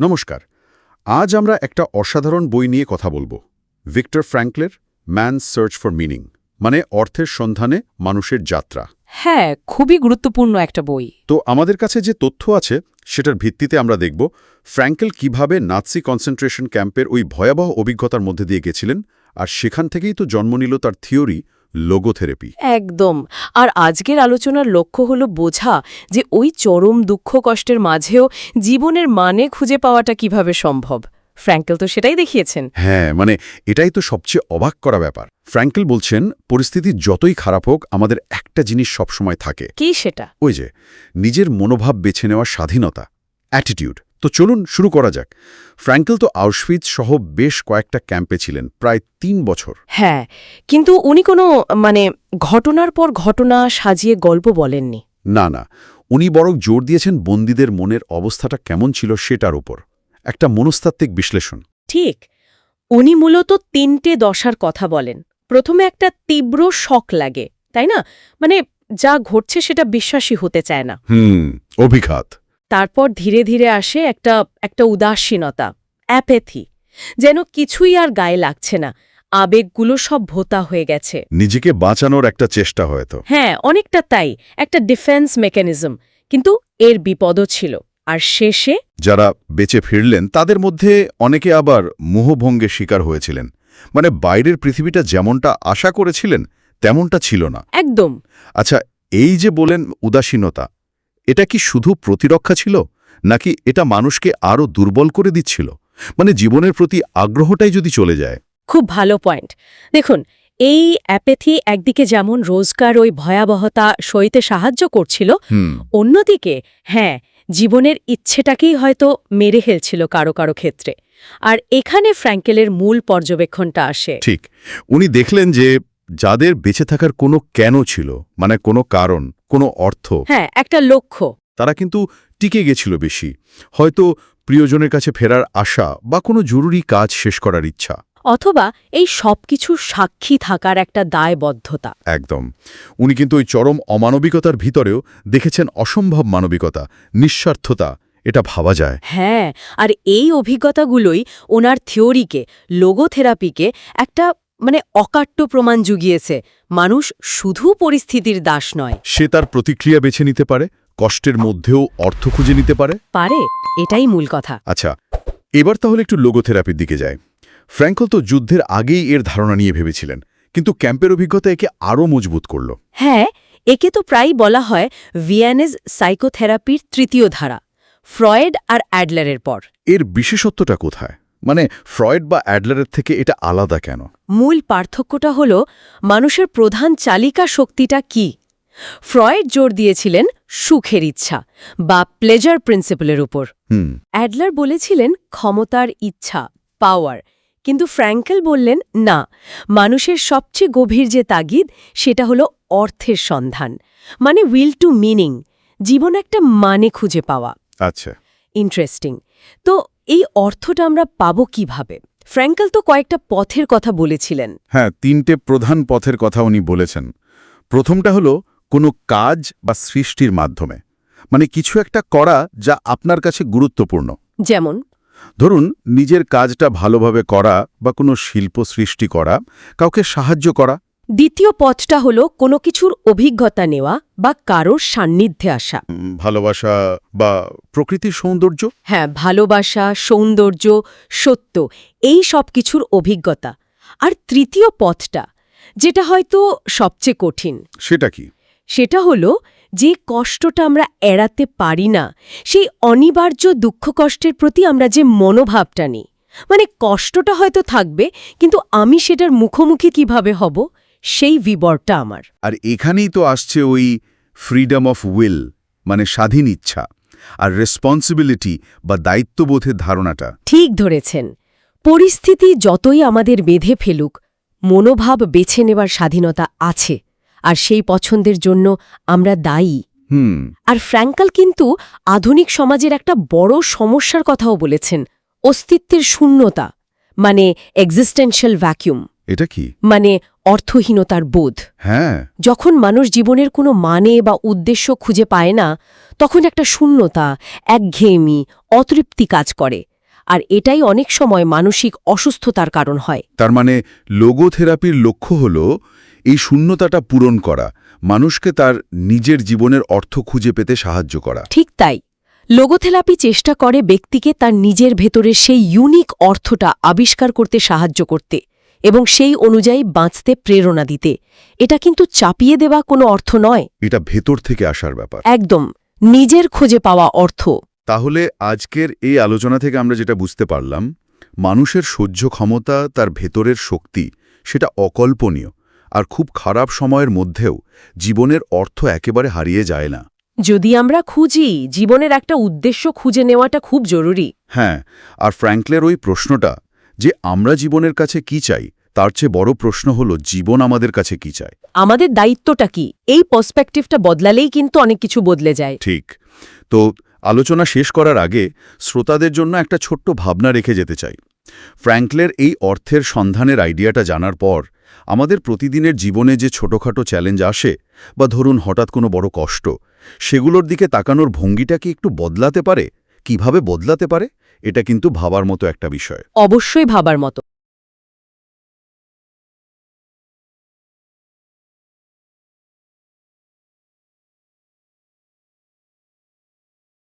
নমস্কার। আজ আমরা একটা অসাধারণ বই নিয়ে কথা বলব। ভিক্টর ফ্র্যাঙ্কলের ম্যানস সার্চ ফর মিনিং মানে অর্থের সন্ধানে মানুষের যাত্রা। হ্যাঁ খুবই গুরুত্বপূর্ণ একটা বই। তো আমাদের কাছে যে তথ্য আছে সেটার ভিত্তিতে আমরা দেখব ফ্র্যাঙ্কেল কীভাবে নাৎসি কনসেন্ট্রেশন ক্যাম্পের ওই ভয়াবহ অভিজ্ঞতার মধ্যে দিয়ে গেছিলেন আর সেখান থেকেই তো জন্ম নিল তার থিওরি লোগোথেরাপি একদম। আর আজকের আলোচনার লক্ষ্য হলো বোঝা যে ওই চরম দুঃখ কষ্টের মাঝেও জীবনের মানে খুঁজে পাওয়াটা কীভাবে সম্ভব। ফ্র্যাঙ্কেল তো সেটাই দেখিয়েছেন। হ্যাঁ মানে এটাই তো সবচেয়ে অবাক করা ব্যাপার। ফ্র্যাঙ্কেল বলছেন পরিস্থিতি যতই খারাপ হোক আমাদের একটা জিনিস সবসময় থাকে। কি সেটা? ওই যে নিজের মনোভাব বেছে নেওয়ার স্বাধীনতা অ্যাটিটিউড তো চলুন শুরু করা যাক। ফ্র্যাঙ্কেল তো আউশফিজ সহ বেশ কয়েকটা ক্যাম্পে ছিলেন প্রায় তিন বছর। হ্যাঁ কিন্তু উনি কোনো মানে ঘটনার পর ঘটনা সাজিয়ে গল্প বলেননি। না না উনি বরং জোর দিয়েছেন বন্দীদের মনের অবস্থাটা কেমন ছিল সেটার উপর। একটা মনস্তাত্ত্বিক বিশ্লেষণ। ঠিক উনি মূলত তিনটে দশার কথা বলেন। প্রথমে একটা তীব্র শক লাগে তাই না? মানে যা ঘটছে সেটা বিশ্বাসী হতে চায় না। হুম অভিঘাত। তারপর ধীরে ধীরে আসে একটা একটা উদাসীনতা অ্যাপেথি যেন কিছুই আর গায়ে লাগছে না। আবেগগুলো সব ভোতা হয়ে গেছে। নিজেকে বাঁচানোর একটা চেষ্টা হয়তো হ্যাঁ অনেকটা তাই একটা ডিফেন্স মেকানিজম কিন্তু এর বিপদও ছিল। আর শেষে? যারা বেঁচে ফিরলেন তাদের মধ্যে অনেকে আবার মোহভঙ্গে শিকার হয়েছিলেন। মানে বাইরের পৃথিবীটা যেমনটা আশা করেছিলেন তেমনটা ছিল না। একদম। আচ্ছা এই যে বলেন উদাসীনতা এটা কি শুধু প্রতিরক্ষা ছিল নাকি এটা মানুষকে আরও দুর্বল করে দিচ্ছিল? মানে জীবনের প্রতি আগ্রহটাই যদি চলে যায়। খুব ভালো পয়েন্ট। দেখুন এই অ্যাপেথি একদিকে যেমন রোজকার ওই ভয়াবহতা সইতে সাহায্য করছিল অন্যদিকে হ্যাঁ জীবনের ইচ্ছেটাকেই হয়তো মেরে ফেলছিল কারও কারও ক্ষেত্রে। আর এখানে ফ্র্যাঙ্কেলের মূল পর্যবেক্ষণটা আসে। ঠিক। উনি দেখলেন যে যাদের বেঁচে থাকার কোনো কেন ছিল মানে কোনো কারণ কোনো অর্থ। হ্যাঁ একটা লক্ষ্য। তারা কিন্তু টিকে গেছিল বেশি। হয়তো প্রিয়জনের কাছে ফেরার আশা বা কোনো জরুরি কাজ শেষ করার ইচ্ছা। অথবা এই সবকিছুর সাক্ষী থাকার একটা দায়বদ্ধতা। একদম। উনি কিন্তু ওই চরম অমানবিকতার ভিতরেও দেখেছেন অসম্ভব মানবিকতা নিঃস্বার্থতা এটা ভাবা যায়। হ্যাঁ আর এই অভিজ্ঞতাগুলোই ওনার থিওরিকে লোগোথেরাপিকে একটা মানে অকাট্য প্রমাণ জুগিয়েছে মানুষ শুধু পরিস্থিতির দাস নয়। সে তার প্রতিক্রিয়া বেছে নিতে পারে কষ্টের মধ্যেও অর্থ খুঁজে নিতে পারে। পারে এটাই মূল কথা। আচ্ছা এবার তাহলে একটু লোগোথেরাপির দিকে যায় ফ্র্যাঙ্কল তো যুদ্ধের আগেই এর ধারণা নিয়ে ভেবেছিলেন কিন্তু ক্যাম্পের অভিজ্ঞতা একে আরও মজবুত করল। হ্যাঁ একে তো প্রায়ই বলা হয় ভিয়ানেজ সাইকোথেরাপির তৃতীয় ধারা ফ্রয়েড আর অ্যাডলারের পর। এর বিশেষত্বটা কোথায়? মানে ফ্রয়েড বা অ্যাডলারের থেকে এটা আলাদা কেন? মূল পার্থক্যটা হল মানুষের প্রধান চালিকা শক্তিটা কি? ফ্রয়েড জোর দিয়েছিলেন সুখের ইচ্ছা বা প্লেজার প্রিন্সিপলের উপর। অ্যাডলার বলেছিলেন ক্ষমতার ইচ্ছা পাওয়ার কিন্তু ফ্র্যাঙ্কেল বললেন না। মানুষের সবচেয়ে গভীর যে তাগিদ সেটা হলো অর্থের সন্ধান মানে উইল টু মিনিং জীবন একটা মানে খুঁজে পাওয়া। আচ্ছা। ইন্টারেস্টিং তো এই অর্থটা আমরা পাব কীভাবে? ফ্র্যাঙ্কেল তো কয়েকটা পথের কথা বলেছিলেন। হ্যাঁ তিনটে প্রধান পথের কথা উনি বলেছেন। প্রথমটা হলো কোনো কাজ বা সৃষ্টির মাধ্যমে। মানে কিছু একটা করা যা আপনার কাছে গুরুত্বপূর্ণ। যেমন? ধরুন নিজের কাজটা ভালোভাবে করা বা কোনো শিল্প সৃষ্টি করা কাউকে সাহায্য করা। দ্বিতীয় পথটা হলো কোনো কিছুর অভিজ্ঞতা নেওয়া বা কারোর সান্নিধ্যে আসা। ভালোবাসা বা প্রকৃতির সৌন্দর্য? হ্যাঁ ভালোবাসা সৌন্দর্য সত্য এই সব কিছুর অভিজ্ঞতা। আর তৃতীয় পথটা যেটা হয়তো সবচেয়ে কঠিন। সেটা কি? সেটা হলো যে কষ্টটা আমরা এড়াতে পারি না সেই অনিবার্য দুঃখ কষ্টের প্রতি আমরা যে মনোভাবটা নিই। মানে কষ্টটা হয়তো থাকবে কিন্তু আমি সেটার মুখোমুখি কীভাবে হব? সেই বিবরটা আমার। আর এখানেই তো আসছে ওই ফ্রিডম অফ উইল মানে স্বাধীন ইচ্ছা আর রেসপন্সিবিলিটি বা দায়িত্ববোধের ধারণাটা। ঠিক ধরেছেন। পরিস্থিতি যতই আমাদের বেঁধে ফেলুক মনোভাব বেছে নেবার স্বাধীনতা আছে আর সেই পছন্দের জন্য আমরা দায়ী। হুম। আর ফ্র্যাঙ্কাল কিন্তু আধুনিক সমাজের একটা বড় সমস্যার কথাও বলেছেন অস্তিত্বের শূন্যতা মানে এক্সিস্টেনশিয়াল ভ্যাকিউম এটা কি? মানে অর্থহীনতার বোধ। হ্যাঁ। যখন মানুষ জীবনের কোনো মানে বা উদ্দেশ্য খুঁজে পায় না তখন একটা শূন্যতা একঘেয়েমি অতৃপ্তি কাজ করে। আর এটাই অনেক সময় মানসিক অসুস্থতার কারণ হয়। তার মানে লোগোথেরাপির লক্ষ্য হল এই শূন্যতাটা পূরণ করা মানুষকে তার নিজের জীবনের অর্থ খুঁজে পেতে সাহায্য করা। ঠিক তাই। লোগোথেরাপি চেষ্টা করে ব্যক্তিকে তার নিজের ভেতরে সেই ইউনিক অর্থটা আবিষ্কার করতে সাহায্য করতে। এবং সেই অনুযায়ী বাঁচতে প্রেরণা দিতে। এটা কিন্তু চাপিয়ে দেওয়া কোনো অর্থ নয়। এটা ভেতর থেকে আসার ব্যাপার। একদম নিজের খোঁজে পাওয়া অর্থ। তাহলে আজকের এই আলোচনা থেকে আমরা যেটা বুঝতে পারলাম মানুষের সহ্য ক্ষমতা তার ভেতরের শক্তি সেটা অকল্পনীয় আর খুব খারাপ সময়ের মধ্যেও জীবনের অর্থ একেবারে হারিয়ে যায় না। যদি আমরা খুঁজি জীবনের একটা উদ্দেশ্য খুঁজে নেওয়াটা খুব জরুরি। হ্যাঁ আর ফ্র্যাঙ্কলের ওই প্রশ্নটা যে আমরা জীবনের কাছে কি চাই তার চেয়ে বড় প্রশ্ন হলো জীবন আমাদের কাছে কি চায়? আমাদের দায়িত্বটা কি? এই পার্সপেক্টিভটা বদলালেই কিন্তু অনেক কিছু বদলে যায়। ঠিক। তো আলোচনা শেষ করার আগে শ্রোতাদের জন্য একটা ছোট্ট ভাবনা রেখে যেতে চাই। ফ্র্যাঙ্কলের এই অর্থের সন্ধানের আইডিয়াটা জানার পর আমাদের প্রতিদিনের জীবনে যে ছোটখাটো চ্যালেঞ্জ আসে বা ধরুন হঠাৎ কোনো বড় কষ্ট সেগুলোর দিকে তাকানোর ভঙ্গিটা কি একটু বদলাতে পারে? কীভাবে বদলাতে পারে? এটা কিন্তু ভাবার মতো একটা বিষয়। অবশ্যই ভাবার মতো।